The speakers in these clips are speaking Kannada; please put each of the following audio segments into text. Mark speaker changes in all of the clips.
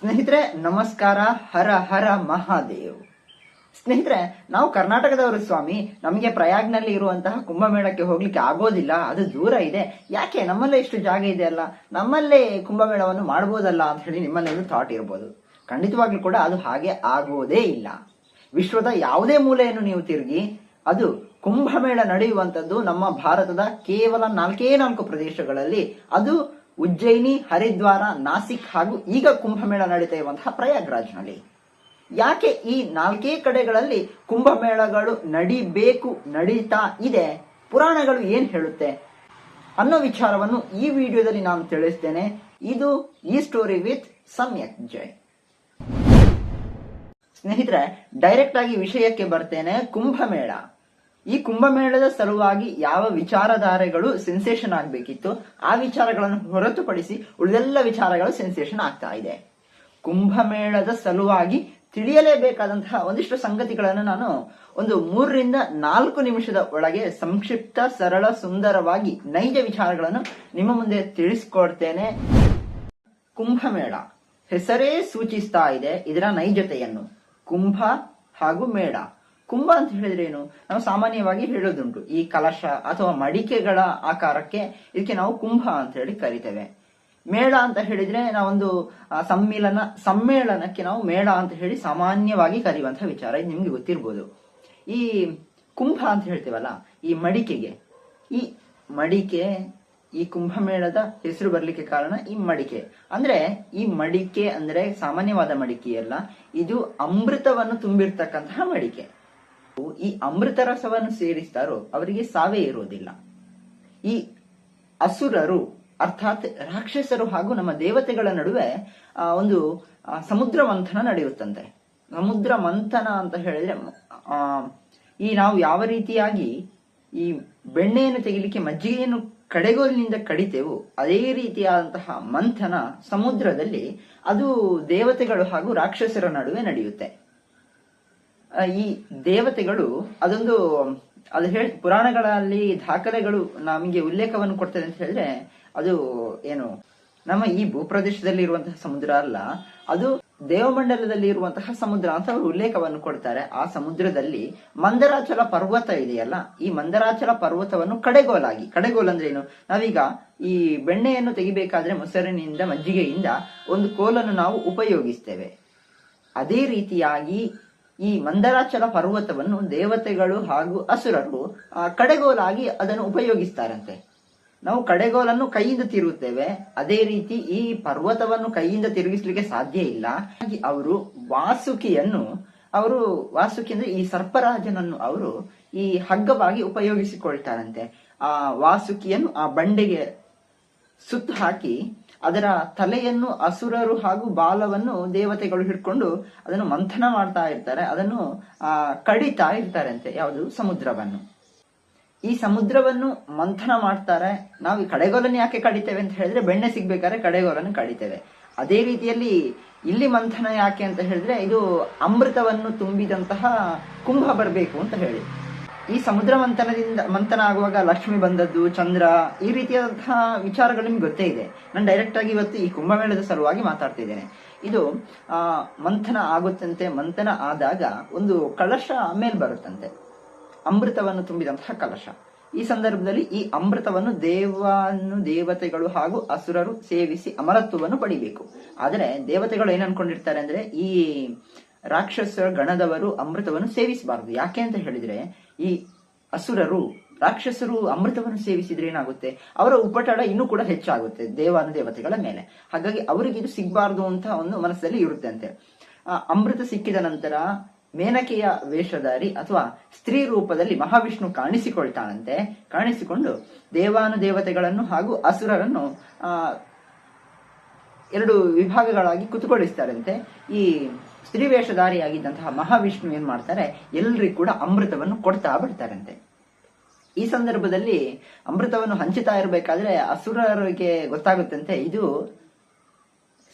Speaker 1: ಸ್ನೇಹಿತರೆ, ನಮಸ್ಕಾರ, ಹರ ಹರ ಮಹಾದೇವ್. ಸ್ನೇಹಿತರೆ, ನಾವು ಕರ್ನಾಟಕದವರು ಸ್ವಾಮಿ, ನಮಗೆ ಪ್ರಯಾಗ್ನಲ್ಲಿ ಇರುವಂತಹ ಕುಂಭಮೇಳಕ್ಕೆ ಹೋಗ್ಲಿಕ್ಕೆ ಆಗೋದಿಲ್ಲ, ಅದು ದೂರ ಇದೆ. ಯಾಕೆ, ನಮ್ಮಲ್ಲೇ ಇಷ್ಟು ಜಾಗ ಇದೆ ಅಲ್ಲ? ನಮ್ಮಲ್ಲೇ ಕುಂಭಮೇಳವನ್ನು ಮಾಡ್ಬೋದಲ್ಲ ಅಂತ ಹೇಳಿ ನಿಮ್ಮಲ್ಲಿ ಒಂದು ಥಾಟ್ ಇರ್ಬೋದು. ಖಂಡಿತವಾಗ್ಲೂ ಕೂಡ ಅದು ಹಾಗೆ ಆಗೋದೇ ಇಲ್ಲ. ವಿಶ್ವದ ಯಾವುದೇ ಮೂಲೆಯನ್ನು ನೀವು ತಿರುಗಿ, ಅದು ಕುಂಭಮೇಳ ನಡೆಯುವಂಥದ್ದು ನಮ್ಮ ಭಾರತದ ಕೇವಲ ನಾಲ್ಕೇ ನಾಲ್ಕು ಪ್ರದೇಶಗಳಲ್ಲಿ, ಅದು ಉಜ್ಜಯಿನಿ, ಹರಿದ್ವಾರ, ನಾಸಿಕ್ ಹಾಗೂ ಈಗ ಕುಂಭಮೇಳ ನಡೀತಾ ಇರುವಂತಹ ಪ್ರಯಾಗ್ರಾಜ್ನಲ್ಲಿ. ಯಾಕೆ ಈ ನಾಲ್ಕೇ ಕಡೆಗಳಲ್ಲಿ ಕುಂಭಮೇಳಗಳು ನಡಿಬೇಕು, ನಡೀತಾ ಇದೆ? ಪುರಾಣಗಳು ಏನ್ ಹೇಳುತ್ತೆ? ಅನ್ನೋ ವಿಚಾರವನ್ನು ಈ ವಿಡಿಯೋದಲ್ಲಿ ನಾನು ತಿಳಿಸ್ತೇನೆ. ಇದು ಈ ಸ್ಟೋರಿ ವಿತ್ ಸಮ್ಯಕ್ ಜಯ್ ಸ್ನೇಹಿತರೆ, ಡೈರೆಕ್ಟ್ ಆಗಿ ವಿಷಯಕ್ಕೆ ಬರ್ತೇನೆ ಕುಂಭಮೇಳ. ಈ ಕುಂಭಮೇಳದ ಸಲುವಾಗಿ ಯಾವ ವಿಚಾರಧಾರೆಗಳು ಸೆನ್ಸೇಷನ್ ಆಗಬೇಕಿತ್ತು, ಆ ವಿಚಾರಗಳನ್ನು ಹೊರತುಪಡಿಸಿ ಉಳಿದೆಲ್ಲ ವಿಚಾರಗಳು ಸೆನ್ಸೇಷನ್ ಆಗ್ತಾ ಇದೆ. ಕುಂಭಮೇಳದ ಸಲುವಾಗಿ ತಿಳಿಯಲೇಬೇಕಾದಂತಹ ಒಂದಿಷ್ಟು ಸಂಗತಿಗಳನ್ನು ನಾನು ಒಂದು ಮೂರರಿಂದ ನಾಲ್ಕು ನಿಮಿಷದ ಒಳಗೆ ಸಂಕ್ಷಿಪ್ತ, ಸರಳ, ಸುಂದರವಾಗಿ ನೈಜ ವಿಚಾರಗಳನ್ನು ನಿಮ್ಮ ಮುಂದೆ ತಿಳಿಸ್ಕೊಡ್ತೇನೆ. ಕುಂಭಮೇಳ ಹೆಸರೇ ಸೂಚಿಸ್ತಾ ಇದೆ ಇದರ ನೈಜತೆಯನ್ನು. ಕುಂಭ ಹಾಗೂ ಮೇಳ. ಕುಂಭ ಅಂತ ಹೇಳಿದ್ರೆ ಏನು? ನಾವು ಸಾಮಾನ್ಯವಾಗಿ ಹೇಳೋದುಂಟು. ಈ ಕಲಶ ಅಥವಾ ಮಡಿಕೆಗಳ ಆಕಾರಕ್ಕೆ ಇದಕ್ಕೆ ನಾವು ಕುಂಭ ಅಂತ ಹೇಳಿ ಕರಿತೇವೆ. ಮೇಳ ಅಂತ ಹೇಳಿದ್ರೆ ನಾವೊಂದು ಸಮ್ಮಿಲನ, ಸಮ್ಮೇಳನಕ್ಕೆ ನಾವು ಮೇಳ ಅಂತ ಹೇಳಿ ಸಾಮಾನ್ಯವಾಗಿ ಕರೆಯುವಂತಹ ವಿಚಾರ. ಇದು ನಿಮ್ಗೆ ಗೊತ್ತಿರ್ಬೋದು. ಈ ಕುಂಭ ಅಂತ ಹೇಳ್ತೇವಲ್ಲ, ಈ ಮಡಿಕೆಗೆ. ಈ ಮಡಿಕೆ, ಈ ಕುಂಭಮೇಳದ ಹೆಸರು ಬರಲಿಕ್ಕೆ ಕಾರಣ ಈ ಮಡಿಕೆ. ಅಂದ್ರೆ ಈ ಮಡಿಕೆ ಅಂದ್ರೆ ಸಾಮಾನ್ಯವಾದ ಮಡಿಕೆಯಲ್ಲ, ಇದು ಅಮೃತವನ್ನು ತುಂಬಿರ್ತಕ್ಕಂತಹ ಮಡಿಕೆ. ಈ ಅಮೃತ ರಸವನ್ನು ಸೇರಿಸ್ತಾರೋ ಅವರಿಗೆ ಸಾವೇ ಇರೋದಿಲ್ಲ ಈ ಅಸುರರು ಅರ್ಥಾತ್ ರಾಕ್ಷಸರು ಹಾಗೂ ನಮ್ಮ ದೇವತೆಗಳ ನಡುವೆ ಒಂದು ಸಮುದ್ರ ಮಂಥನ ನಡೆಯುತ್ತಂತೆ. ಸಮುದ್ರ ಮಂಥನ ಅಂತ ಹೇಳಿದ್ರೆ ಈ ನಾವು ಯಾವ ರೀತಿಯಾಗಿ ಈ ಬೆಣ್ಣೆಯನ್ನು ತೆಗಿಲಿಕ್ಕೆ ಮಜ್ಜಿಗೆಯನ್ನು ಕಡೆಗೋಲಿನಿಂದ ಕಡಿತೆವು, ಅದೇ ರೀತಿಯಾದಂತಹ ಮಂಥನ ಸಮುದ್ರದಲ್ಲಿ ಅದು ದೇವತೆಗಳು ಹಾಗೂ ರಾಕ್ಷಸರ ನಡುವೆ ನಡೆಯುತ್ತೆ. ಈ ದೇವತೆಗಳು ಅದೊಂದು, ಅದು ಹೇಳಿ, ಪುರಾಣಗಳಲ್ಲಿ ದಾಖಲೆಗಳು ನಮಗೆ ಉಲ್ಲೇಖವನ್ನು ಕೊಡ್ತದೆ ಅಂತ ಹೇಳಿದ್ರೆ ಅದು ಏನು, ನಮ್ಮ ಈ ಭೂಪ್ರದೇಶದಲ್ಲಿ ಇರುವಂತಹ ಸಮುದ್ರ ಅಲ್ಲ, ಅದು ದೇವಮಂಡಲದಲ್ಲಿ ಇರುವಂತಹ ಸಮುದ್ರ ಅಂತ ಅವರು ಉಲ್ಲೇಖವನ್ನು ಕೊಡ್ತಾರೆ. ಆ ಸಮುದ್ರದಲ್ಲಿ ಮಂದರಾಚಲ ಪರ್ವತ ಇದೆಯಲ್ಲ, ಈ ಮಂದರಾಚಲ ಪರ್ವತವನ್ನು ಕಡೆಗೋಲಾಗಿ, ಕಡೆಗೋಲ್ ಅಂದ್ರೆ ಏನು? ನಾವೀಗ ಈ ಬೆಣ್ಣೆಯನ್ನು ತೆಗಿಬೇಕಾದ್ರೆ ಮೊಸರಿನಿಂದ ಮಜ್ಜಿಗೆಯಿಂದ ಒಂದು ಕೋಲನ್ನು ನಾವು ಉಪಯೋಗಿಸ್ತೇವೆ. ಅದೇ ರೀತಿಯಾಗಿ ಈ ಮಂದರಾಚಲ ಪರ್ವತವನ್ನು ದೇವತೆಗಳು ಹಾಗೂ ಅಸುರರು ಕಡೆಗೋಲಾಗಿ ಅದನ್ನು ಉಪಯೋಗಿಸ್ತಾರಂತೆ. ನಾವು ಕಡೆಗೋಲನ್ನು ಕೈಯಿಂದ ತಿರುಗುತ್ತೇವೆ ಅದೇ ರೀತಿ ಈ ಪರ್ವತವನ್ನು ಕೈಯಿಂದ ತಿರುಗಿಸ್ಲಿಕ್ಕೆ ಸಾಧ್ಯ ಇಲ್ಲ. ಹಾಗೆ ಅವರು ವಾಸುಕಿಯನ್ನು, ಅವರು ವಾಸುಕಿ ಅಂದ್ರೆ ಈ ಸರ್ಪರಾಜನನ್ನು ಅವರು ಈ ಹಗ್ಗವಾಗಿ ಉಪಯೋಗಿಸಿಕೊಳ್ತಾರಂತೆ. ಆ ವಾಸುಕಿಯನ್ನು ಆ ಬಂಡೆಗೆ ಸುತ್ತು ಹಾಕಿ ಅದರ ತಲೆಯನ್ನು ಅಸುರರು ಹಾಗೂ ಬಾಲವನ್ನು ದೇವತೆಗಳು ಹಿಡ್ಕೊಂಡು ಅದನ್ನು ಮಂಥನ ಮಾಡ್ತಾ ಇರ್ತಾರೆ. ಅದನ್ನು, ಆ, ಕಡಿತಾ ಇರ್ತಾರಂತೆ ಯಾವುದು? ಸಮುದ್ರವನ್ನು. ಈ ಸಮುದ್ರವನ್ನು ಮಂಥನ ಮಾಡ್ತಾರೆ. ನಾವು ಈ ಕಡೆಗೋಲನ್ನು ಯಾಕೆ ಕಡಿತೇವೆ ಅಂತ ಹೇಳಿದ್ರೆ, ಬೆಣ್ಣೆ ಸಿಗ್ಬೇಕಾದ್ರೆ ಕಡೆಗೋಲನ್ನು ಕಡಿತೇವೆ. ಅದೇ ರೀತಿಯಲ್ಲಿ ಇಲ್ಲಿ ಮಂಥನ ಯಾಕೆ ಅಂತ ಹೇಳಿದ್ರೆ, ಇದು ಅಮೃತವನ್ನು ತುಂಬಿದಂತಹ ಕುಂಭ ಬರಬೇಕು ಅಂತ ಹೇಳಿ. ಈ ಸಮುದ್ರ ಮಂಥನದಿಂದ ಮಂಥನ ಆಗುವಾಗ ಲಕ್ಷ್ಮಿ ಬಂದದ್ದು, ಚಂದ್ರ, ಈ ರೀತಿಯಾದಂತಹ ವಿಚಾರಗಳು ನಿಮ್ಗೆ ಗೊತ್ತೇ ಇದೆ. ನಾನು ಡೈರೆಕ್ಟ್ ಆಗಿ ಇವತ್ತು ಈ ಕುಂಭಮೇಳದ ಸಲುವಾಗಿ ಮಾತಾಡ್ತಿದ್ದೇನೆ ಇದು, ಆ, ಮಂಥನ ಆಗುತ್ತಂತೆ, ಮಂಥನ ಆದಾಗ ಒಂದು ಕಳಶ ಆಮೇಲೆ ಬರುತ್ತಂತೆ. ಅಮೃತವನ್ನು ತುಂಬಿದಂತಹ ಕಲಶ. ಈ ಸಂದರ್ಭದಲ್ಲಿ ಈ ಅಮೃತವನ್ನು ದೇವಾನು, ದೇವತೆಗಳು ಹಾಗೂ ಅಸುರರು ಸೇವಿಸಿ ಅಮರತ್ವವನ್ನು ಪಡಿಬೇಕು. ಆದರೆ ದೇವತೆಗಳು ಏನ್ ಅನ್ಕೊಂಡಿರ್ತಾರೆ ಅಂದ್ರೆ ಈ ರಾಕ್ಷಸ ಗಣದವರು ಅಮೃತವನ್ನು ಸೇವಿಸಬಾರದು. ಯಾಕೆ ಅಂತ ಹೇಳಿದ್ರೆ ಈ ಅಸುರರು, ರಾಕ್ಷಸರು ಅಮೃತವನ್ನು ಸೇವಿಸಿದ್ರೆ ಏನಾಗುತ್ತೆ? ಅವರ ಉಪಟಳ ಇನ್ನೂ ಕೂಡ ಹೆಚ್ಚಾಗುತ್ತೆ ದೇವಾನು ದೇವತೆಗಳ ಮೇಲೆ. ಹಾಗಾಗಿ ಅವರಿಗೆ ಇದು ಸಿಗಬಾರ್ದು ಅಂತ ಒಂದು ಮನಸ್ಸಲ್ಲಿ ಇರುತ್ತೆ ಅಂತೆ. ಅಮೃತ ಸಿಕ್ಕಿದ ನಂತರ ಮೇನಕೆಯ ವೇಷಧಾರಿ ಅಥವಾ ಸ್ತ್ರೀ ರೂಪದಲ್ಲಿ ಮಹಾವಿಷ್ಣು ಕಾಣಿಸಿಕೊಳ್ತಾನಂತೆ ಕಾಣಿಸಿಕೊಂಡು ದೇವಾನು ದೇವತೆಗಳನ್ನು ಹಾಗೂ ಅಸುರರನ್ನು ಎರಡು ವಿಭಾಗಗಳಾಗಿ ಕುತುಕೊಳಿಸ್ತಾರಂತೆ ಈ ಸ್ತ್ರೀ ವೇಷಧಾರಿಯಾಗಿದ್ದಂತಹ ಮಹಾವಿಷ್ಣು ಏನ್ ಮಾಡ್ತಾರೆ? ಎಲ್ರಿಗೂ ಕೂಡ ಅಮೃತವನ್ನು ಕೊಡ್ತಾ ಬಿಡ್ತಾರಂತೆ. ಈ ಸಂದರ್ಭದಲ್ಲಿ ಅಮೃತವನ್ನು ಹಂಚುತ್ತಾ ಇರಬೇಕಾದ್ರೆ ಅಸುರರಿಗೆ ಗೊತ್ತಾಗುತ್ತಂತೆ, ಇದು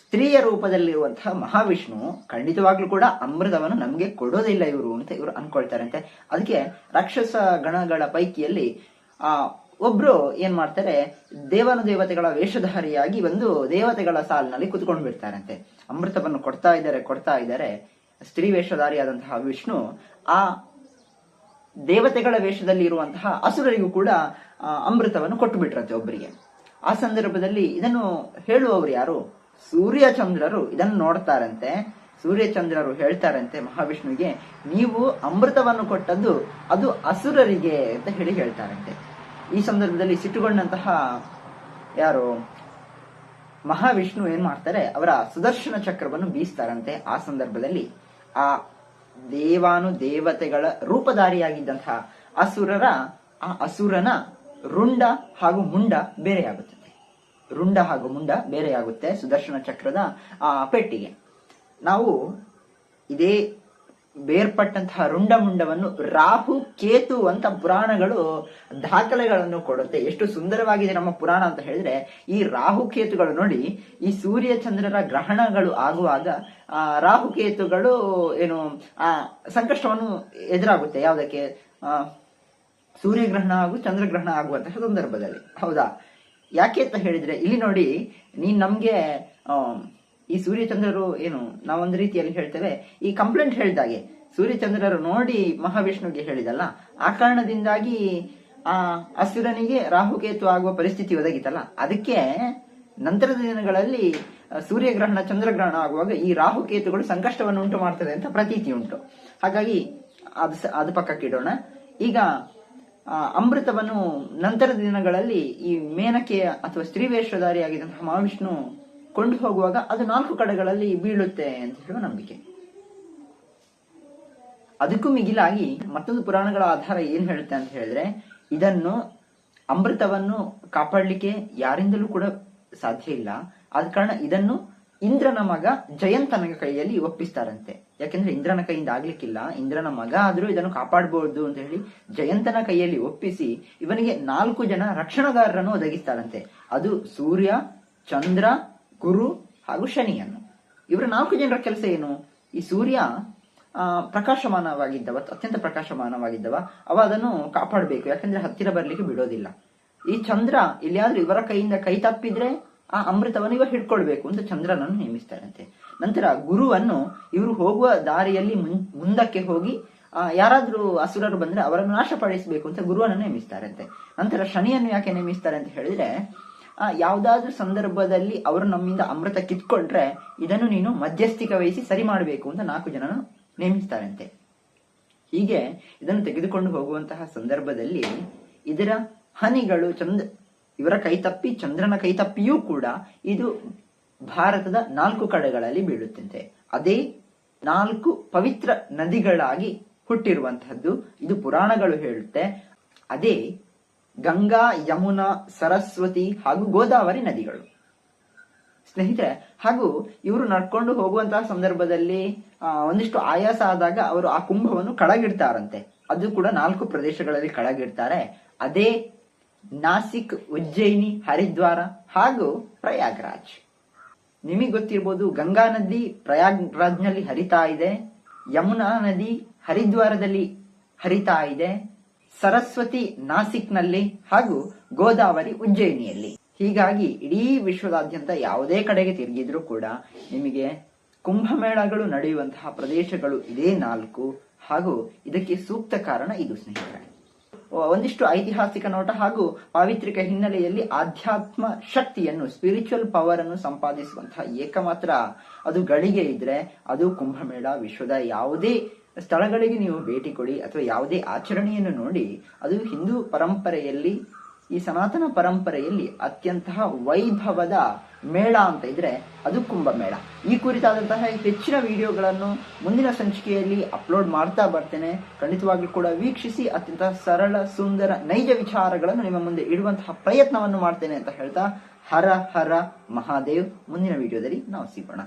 Speaker 1: ಸ್ತ್ರೀಯ ರೂಪದಲ್ಲಿರುವಂತಹ ಮಹಾವಿಷ್ಣು ಖಂಡಿತವಾಗ್ಲೂ ಕೂಡ ಅಮೃತವನ್ನು ನಮಗೆ ಕೊಡೋದಿಲ್ಲ ಇವರು ಅಂತ ಇವರು ಅನ್ಕೊಳ್ತಾರಂತೆ. ಅದಕ್ಕೆ ರಾಕ್ಷಸ ಗಣಗಳ ಪೈಕಿಯಲ್ಲಿ ಆ ಒಬ್ರು ಏನ್ ಮಾಡ್ತಾರೆ, ದೇವನ ದೇವತೆಗಳ ವೇಷಧಾರಿಯಾಗಿ ಬಂದು ದೇವತೆಗಳ ಸಾಲಿನಲ್ಲಿ ಕುತ್ಕೊಂಡು ಬಿಡ್ತಾರಂತೆ. ಅಮೃತವನ್ನು ಕೊಡ್ತಾ ಇದ್ದಾರೆ ಕೊಡ್ತಾ ಇದ್ದಾರೆ. ಸ್ತ್ರೀ ವೇಷಧಾರಿಯಾದಂತಹ ವಿಷ್ಣು ಆ ದೇವತೆಗಳ ವೇಷದಲ್ಲಿ ಇರುವಂತಹ ಅಸುರರಿಗೂ ಕೂಡ ಅಮೃತವನ್ನು ಕೊಟ್ಟು ಬಿಟ್ರಂತೆ ಒಬ್ಬರಿಗೆ ಆ ಸಂದರ್ಭದಲ್ಲಿ ಇದನ್ನು ಹೇಳುವವರು ಯಾರು? ಸೂರ್ಯಚಂದ್ರರು ಇದನ್ನು ನೋಡ್ತಾರಂತೆ. ಸೂರ್ಯಚಂದ್ರರು ಹೇಳ್ತಾರಂತೆ ಮಹಾವಿಷ್ಣುವಿಗೆ, ನೀವು ಅಮೃತವನ್ನು ಕೊಟ್ಟದ್ದು ಅದು ಅಸುರರಿಗೆ ಅಂತ ಹೇಳಿ ಹೇಳ್ತಾರಂತೆ. ಈ ಸಂದರ್ಭದಲ್ಲಿ ಸಿಟ್ಟುಗೊಂಡಂತಹ ಯಾರು ಮಹಾವಿಷ್ಣು ಏನ್ ಮಾಡ್ತಾರೆ? ಅವರ ಸುದರ್ಶನ ಚಕ್ರವನ್ನು ಬೀಸ್ತಾರಂತೆ. ಆ ಸಂದರ್ಭದಲ್ಲಿ ಆ ದೇವಾನು ದೇವತೆಗಳ ರೂಪಧಾರಿಯಾಗಿದ್ದಂತಹ ಅಸುರರ, ಆ ಅಸುರನ ರುಂಡ ಹಾಗೂ ಮುಂಡ ಬೇರೆಯಾಗುತ್ತದೆ ರುಂಡ ಹಾಗೂ ಮುಂಡ ಬೇರೆಯಾಗುತ್ತೆ ಸುದರ್ಶನ ಚಕ್ರದ ಆ ಪೆಟ್ಟಿಗೆ. ನಾವು ಇದೇ ಬೇರ್ಪಟ್ಟಂತಹ ರುಂಡ ಮುಂಡವನ್ನು ರಾಹು, ಕೇತು ಅಂತ ಪುರಾಣಗಳು ದಾಖಲೆಗಳನ್ನು ಕೊಡುತ್ತೆ. ಎಷ್ಟು ಸುಂದರವಾಗಿದೆ ನಮ್ಮ ಪುರಾಣ ಅಂತ ಹೇಳಿದ್ರೆ, ಈ ರಾಹು ಕೇತುಗಳು ನೋಡಿ, ಈ ಸೂರ್ಯ ಚಂದ್ರರ ಗ್ರಹಣಗಳು ಆಗುವಾಗ, ಆ, ರಾಹು ಕೇತುಗಳು ಏನು, ಆ, ಸಂಕಷ್ಟವನ್ನು ಎದುರಾಗುತ್ತೆ. ಯಾವುದಕ್ಕೆ? ಆ, ಸೂರ್ಯಗ್ರಹಣ ಹಾಗೂ ಚಂದ್ರಗ್ರಹಣ ಆಗುವಂತಹ ಸಂದರ್ಭದಲ್ಲಿ. ಹೌದಾ? ಯಾಕೆ ಅಂತ ಹೇಳಿದ್ರೆ, ಇಲ್ಲಿ ನೋಡಿ, ನೀನ್ ನಮ್ಗೆ ಈ ಸೂರ್ಯಚಂದ್ರರು ಏನು ನಾವೊಂದು ರೀತಿಯಲ್ಲಿ ಹೇಳ್ತೇವೆ, ಈ ಕಂಪ್ಲೇಂಟ್ ಹೇಳಿದಾಗೆ ಸೂರ್ಯಚಂದ್ರರು ನೋಡಿ ಮಹಾವಿಷ್ಣುಗೆ ಹೇಳಿದಲ್ಲ, ಆ ಕಾರಣದಿಂದಾಗಿ ಆ ಅಸುರನಿಗೆ ರಾಹುಕೇತು ಆಗುವ ಪರಿಸ್ಥಿತಿ ಒದಗಿತಲ್ಲ. ಅದಕ್ಕೆ ನಂತರದ ದಿನಗಳಲ್ಲಿ ಸೂರ್ಯಗ್ರಹಣ, ಚಂದ್ರಗ್ರಹಣ ಆಗುವಾಗ ಈ ರಾಹುಕೇತುಗಳು ಸಂಕಷ್ಟವನ್ನು ಉಂಟು ಮಾಡ್ತದೆ ಅಂತ ಪ್ರತೀತಿ ಉಂಟು. ಹಾಗಾಗಿ ಅದು ಅದು ಪಕ್ಕಕ್ಕಿಡೋಣ ಈಗ ಅಮೃತವನ್ನು ನಂತರದ ದಿನಗಳಲ್ಲಿ ಈ ಮೇನಕೆಯ ಅಥವಾ ಸ್ತ್ರೀವೇಶ್ವಧಾರಿಯಾಗಿದ್ದಂತಹ ಮಹಾವಿಷ್ಣು ಕೊಂಡು ಹೋಗುವಾಗ ಅದು ನಾಲ್ಕು ಕಡೆಗಳಲ್ಲಿ ಬೀಳುತ್ತೆ ಅಂತ ಹೇಳುವ ನಂಬಿಕೆ. ಅದಕ್ಕೂ ಮಿಗಿಲಾಗಿ ಮತ್ತೊಂದು ಪುರಾಣಗಳ ಆಧಾರ ಏನ್ ಹೇಳುತ್ತೆ ಅಂತ ಹೇಳಿದ್ರೆ, ಇದನ್ನು ಅಮೃತವನ್ನು ಕಾಪಾಡಲಿಕ್ಕೆ ಯಾರಿಂದಲೂ ಕೂಡ ಸಾಧ್ಯ ಇಲ್ಲ. ಆದ ಕಾರಣ ಇದನ್ನು ಇಂದ್ರನ ಮಗ ಜಯಂತನ ಕೈಯಲ್ಲಿ ಒಪ್ಪಿಸ್ತಾರಂತೆ. ಯಾಕೆಂದ್ರೆ ಇಂದ್ರನ ಕೈಯಿಂದ ಆಗ್ಲಿಕ್ಕಿಲ್ಲ. ಇಂದ್ರನ ಮಗ ಆದ್ರೂ ಇದನ್ನು ಕಾಪಾಡಬಹುದು ಅಂತ ಹೇಳಿ ಜಯಂತನ ಕೈಯಲ್ಲಿ ಒಪ್ಪಿಸಿ ಇವನಿಗೆ ನಾಲ್ಕು ಜನ ರಕ್ಷಣಗಾರರನ್ನು ಒದಗಿಸ್ತಾರಂತೆ. ಅದು ಸೂರ್ಯ, ಚಂದ್ರ ಗುರು ಹಾಗೂ ಶನಿಯನ್ನು. ಇವರ ನಾಲ್ಕು ಜನರ ಕೆಲಸ ಏನು? ಈ ಸೂರ್ಯ ಪ್ರಕಾಶಮಾನವಾಗಿದ್ದವ, ಅತ್ಯಂತ ಪ್ರಕಾಶಮಾನವಾಗಿದ್ದವ. ಅವ ಅದನ್ನು ಕಾಪಾಡಬೇಕು. ಯಾಕಂದ್ರೆ ಹತ್ತಿರ ಬರ್ಲಿಕ್ಕೆ ಬಿಡೋದಿಲ್ಲ. ಈ ಚಂದ್ರ ಎಲ್ಲಿಯಾದ್ರೂ ಇವರ ಕೈಯಿಂದ ಕೈ ತಪ್ಪಿದ್ರೆ ಆ ಅಮೃತವನ್ನು ಇವ ಹಿಡ್ಕೊಳ್ಬೇಕು ಅಂತ ಚಂದ್ರನನ್ನು ನೇಮಿಸ್ತಾರಂತೆ ನಂತರ ಗುರುವನ್ನು ಇವರು ಹೋಗುವ ದಾರಿಯಲ್ಲಿ ಮುಂದಕ್ಕೆ ಹೋಗಿ ಯಾರಾದ್ರೂ ಅಸುರರು ಬಂದ್ರೆ ಅವರನ್ನು ನಾಶಪಡಿಸಬೇಕು ಅಂತ ಗುರುವನ್ನು ನೇಮಿಸ್ತಾರಂತೆ. ನಂತರ ಶನಿಯನ್ನು ಯಾಕೆ ನೇಮಿಸ್ತಾರೆ ಅಂತ ಹೇಳಿದ್ರೆ ಯಾವ್ದಾದ್ರೂ ಸಂದರ್ಭದಲ್ಲಿ ಅವರು ನಮ್ಮಿಂದ ಅಮೃತ ಕಿತ್ಕೊಂಡ್ರೆ ಇದನ್ನು ನೀನು ಮಧ್ಯಸ್ಥಿಕ ವಹಿಸಿ ಸರಿ ಮಾಡಬೇಕು ಅಂತ ನಾಲ್ಕು ಜನ ನೇಮಿಸ್ತಾರಂತೆ. ಹೀಗೆ ಇದನ್ನು ತೆಗೆದುಕೊಂಡು ಹೋಗುವಂತಹ ಸಂದರ್ಭದಲ್ಲಿ ಇದರ ಹನಿಗಳು ಚಂದ್ರ ಇವರ ಕೈತಪ್ಪಿ ಚಂದ್ರನ ಕೈತಪ್ಪಿಯೂ ಕೂಡ ಇದು ಭಾರತದ ನಾಲ್ಕು ಕಡೆಗಳಲ್ಲಿ ಬೀಳುತ್ತಂತೆ. ಅದೇ ನಾಲ್ಕು ಪವಿತ್ರ ನದಿಗಳಾಗಿ ಹುಟ್ಟಿರುವಂತಹದ್ದು ಇದು ಪುರಾಣಗಳು ಹೇಳುತ್ತೆ. ಅದೇ ಗಂಗಾ, ಯಮುನಾ, ಸರಸ್ವತಿ ಹಾಗೂ ಗೋದಾವರಿ ನದಿಗಳು. ಸ್ನೇಹಿತರೆ, ಹಾಗೂ ಇವರು ನಡ್ಕೊಂಡು ಹೋಗುವಂತಹ ಸಂದರ್ಭದಲ್ಲಿ ಒಂದಿಷ್ಟು ಆಯಾಸ ಆದಾಗ ಅವರು ಆ ಕುಂಭವನ್ನು ಕಳಗಿಡ್ತಾರಂತೆ. ಅದು ಕೂಡ ನಾಲ್ಕು ಪ್ರದೇಶಗಳಲ್ಲಿ ಕಳಗಿಡ್ತಾರೆ. ಅದೇ ನಾಸಿಕ್, ಉಜ್ಜಯಿನಿ, ಹರಿದ್ವಾರ ಹಾಗೂ ಪ್ರಯಾಗ್ರಾಜ್. ನಿಮಗೆ ಗೊತ್ತಿರ್ಬೋದು, ಗಂಗಾ ನದಿ ಪ್ರಯಾಗ್ರಾಜ್ನಲ್ಲಿ ಹರಿತಾ ಇದೆ, ಯಮುನಾ ನದಿ ಹರಿದ್ವಾರದಲ್ಲಿ ಹರಿತಾ ಇದೆ ಸರಸ್ವತಿ ನಾಸಿಕ್ನಲ್ಲಿ ಹಾಗೂ ಗೋದಾವರಿ ಉಜ್ಜಯಿನಿಯಲ್ಲಿ. ಹೀಗಾಗಿ ಇಡೀ ವಿಶ್ವದಾದ್ಯಂತ ಯಾವುದೇ ಕಡೆಗೆ ತಿರುಗಿದ್ರೂ ಕೂಡ ನಿಮಗೆ ಕುಂಭಮೇಳಗಳು ನಡೆಯುವಂತಹ ಪ್ರದೇಶಗಳು ಇದೇ ನಾಲ್ಕು ಹಾಗೂ ಇದಕ್ಕೆ ಸೂಕ್ತ ಕಾರಣ ಇದು, ಸ್ನೇಹಿತರೆ. ಒಂದಿಷ್ಟು ಐತಿಹಾಸಿಕ ನೋಟ ಹಾಗೂ ಪಾವಿತ್ರಿಕ ಹಿನ್ನೆಲೆಯಲ್ಲಿ ಆಧ್ಯಾತ್ಮ ಶಕ್ತಿಯನ್ನು ಸ್ಪಿರಿಚುವಲ್ ಪವರ್ ಅನ್ನು ಸಂಪಾದಿಸುವಂತಹ ಏಕಮಾತ್ರ ಅದು ಗಳಿಗೆ ಇದ್ರೆ ಅದು ಕುಂಭಮೇಳ, ವಿಶ್ವದ ಯಾವುದೇ ಸ್ಥಳಗಳಿಗೆ ನೀವು ಭೇಟಿ ಕೊಡಿ ಅಥವಾ ಯಾವುದೇ ಆಚರಣೆಯನ್ನು ನೋಡಿ, ಅದು ಹಿಂದೂ ಪರಂಪರೆಯಲ್ಲಿ, ಈ ಸನಾತನ ಪರಂಪರೆಯಲ್ಲಿ ಅತ್ಯಂತ ವೈಭವದ ಮೇಳ ಅಂತ ಇದ್ರೆ ಅದು ಕುಂಭಮೇಳ. ಈ ಕುರಿತಾದಂತಹ ಹೆಚ್ಚಿನ ವಿಡಿಯೋಗಳನ್ನು ಮುಂದಿನ ಸಂಚಿಕೆಯಲ್ಲಿ ಅಪ್ಲೋಡ್ ಮಾಡ್ತಾ ಬರ್ತೇನೆ. ಖಂಡಿತವಾಗ್ಲೂ ಕೂಡ ವೀಕ್ಷಿಸಿ ಅತ್ಯಂತ ಸರಳ, ಸುಂದರ, ನೈಜ ವಿಚಾರಗಳನ್ನು ನಿಮ್ಮ ಮುಂದೆ ಇಡುವಂತಹ ಪ್ರಯತ್ನವನ್ನು ಮಾಡ್ತೇನೆ ಅಂತ ಹೇಳ್ತಾ ಹರ ಹರ ಮಹಾದೇವ್. ಮುಂದಿನ ವಿಡಿಯೋದಲ್ಲಿ ನಾವು ಸಿಗೋಣ.